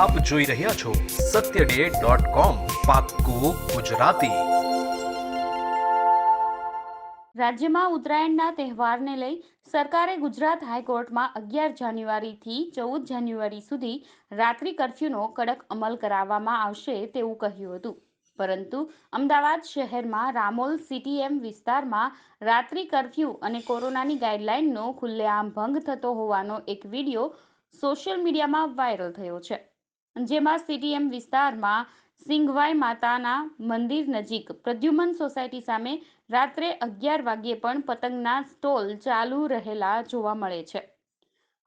આપ જોઈ રહ્યા છો સત્ય ડે ગુજરાતી. રાજ્યમાં ઉત્તરાયણના તહેવારને લઈ સરકારે ગુજરાત હાઈકોર્ટમાં અગિયાર જાન્યુઆરીથી ચૌદ જાન્યુઆરી સુધી રાત્રિ કર્ફ્યુનો કડક અમલ કરાવવામાં આવશે તેવું કહ્યું હતું. પરંતુ અમદાવાદ શહેરમાં રામોલ સીટીએમ વિસ્તારમાં રાત્રિ કર્ફ્યુ અને કોરોનાની ગાઈડલાઈનનો ખુલ્લેઆમ ભંગ થતો હોવાનો એક વીડિયો સોશિયલ મીડિયામાં વાયરલ થયો છે. જેમાં સીટીએમ વિસ્તારમાં સિંઘવાઈ માતાના મંદિર નજીક પ્રદ્યુમન સોસાયટી સામે રાત્રે અગિયાર વાગ્યે પણ પતંગના સ્ટોલ ચાલુ રહેલા જોવા મળે છે.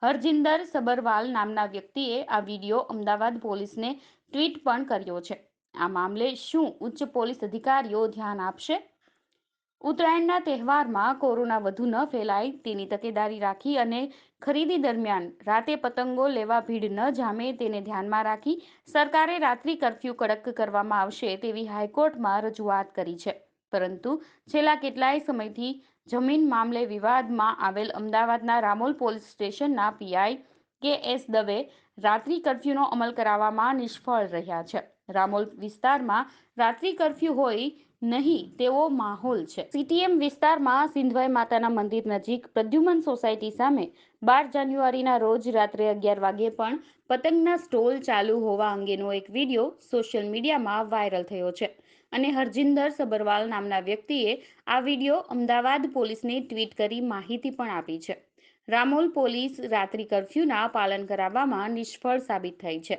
હરજિંદર સબરવાલ નામના વ્યક્તિએ આ વીડિયો અમદાવાદ પોલીસને ટ્વીટ પણ કર્યો છે. આ મામલે શું ઉચ્ચ પોલીસ અધિકારીઓ ધ્યાન આપશે? ઉત્તરાયણના તહેવારમાં કોરોના વધુ ન ફેલાય તેની તકેદારી રાખી અને ખરીદી દરમિયાન રાતે પતંગો લેવા ભીડ ન જામે તેને ધ્યાનમાં રાખી સરકારે રાત્રિ કર્ફ્યુ કડક કરવામાં આવશે તેવી હાઈકોર્ટમાં રજૂઆત કરી છે. પરંતુ છેલ્લા કેટલાય સમયથી જમીન મામલે વિવાદમાં આવેલ અમદાવાદના રામોલ પોલીસ સ્ટેશનના પીઆઈ કે એસ દવે રાત્રિ કર્ફ્યુનો અમલ કરાવવામાં નિષ્ફળ રહ્યા છે. રામોલ વિસ્તારમાં રાત્રિ કર્ફ્યુ હોય નહીં તેવો માહોલ છે. સીટીએમ વિસ્તારમાં સિંધવાઈ માતાના મંદિર નજીક પ્રદ્યુમન સોસાયટી સામે બાર જાન્યુઆરીના રોજ રાત્રે અગિયાર વાગ્યે પણ પતંગના સ્ટોલ ચાલુ હોવા અંગેનો એક વીડિયો સોશિયલ મીડિયામાં વાયરલ થયો છે. અને હરજિંદર સબરવાલ નામના વ્યક્તિએ આ વીડિયો અમદાવાદ પોલીસને ટ્વીટ કરી માહિતી પણ આપી છે. રામોલ પોલીસ રાત્રિ કર્ફ્યુના પાલન કરાવવામાં નિષ્ફળ સાબિત થઈ છે.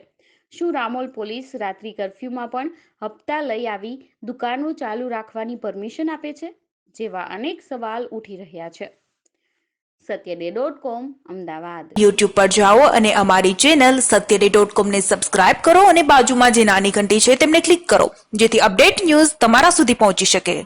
શું રામોલ પોલીસ રાત્રિ કરફ્યુમાં પણ હપ્તા લઈ આવી દુકાનો ચાલુ રાખવાની પરમિશન આપે છે? જેવા અનેક સવાલ ઉઠી રહ્યા છે. સત્યડે ડોટ કોમ, અમદાવાદ. યુટ્યુબ પર જાઓ અને અમારી ચેનલ સત્યડે ડોટ કોમને સબસ્ક્રાઇબ કરો અને બાજુમાં જે નાની ઘંટી છે તેમને ક્લિક કરો, જેથી અપડેટ ન્યૂઝ તમારા સુધી પહોંચી શકે.